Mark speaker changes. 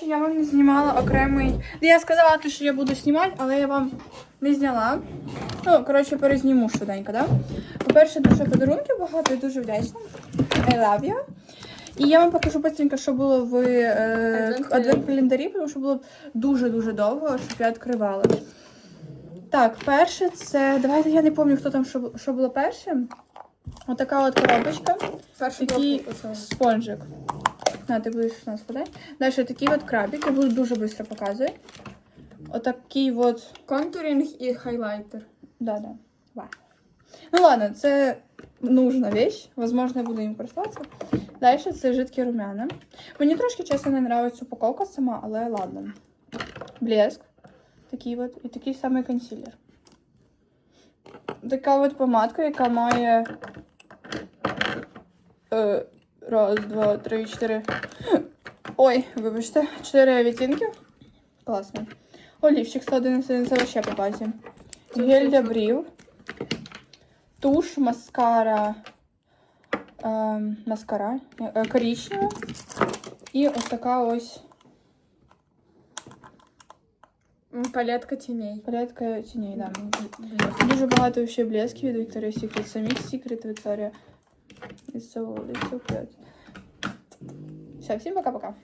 Speaker 1: Коротше, я вам не знімала окремий. Я сказала, що я буду знімати, але я вам не зняла. Ну, коротше, перезніму швиденько, да? По-перше, дуже подарунків багато і дуже вдячна. I love you. І я вам покажу быстренько, що було в е,
Speaker 2: Адвент-
Speaker 1: адвент-календарі, тому що було дуже-дуже довго, щоб я відкривала. Так, перше це. Давайте я не пам'ятаю, хто там що, що було першим. Отака от коробочка.
Speaker 2: Перший
Speaker 1: Такий спонжик. На, ти будеш у нас подати. Далі такий от крабик, я буду дуже швидко показувати. Отакий от.
Speaker 2: Контуринг і хайлайтер.
Speaker 1: Да, да. Ва. Ну ладно, це нужна вещь. Возможно, я буду їм користуватися. Далі це жидкі румяна. Мені трошки, чесно, не подобається упаковка сама, але ладно. Блеск. Такий от. І такий самий консилер. Така от помадка, яка має. Е, раз, два, три, чотири. Ой, вибачте, чотири відтінки. Класно. Олівчик 111, це вообще по базі. Гель для брів. Туш, маскара. Ем, маскара. е, Коричнева. І ось така ось
Speaker 2: М, Палетка тіней.
Speaker 1: палетка тіней. Да. Дуже багато ще блесків від Victoria's Secret. Самих Secret Victoria. So good. Все, всем пока-пока.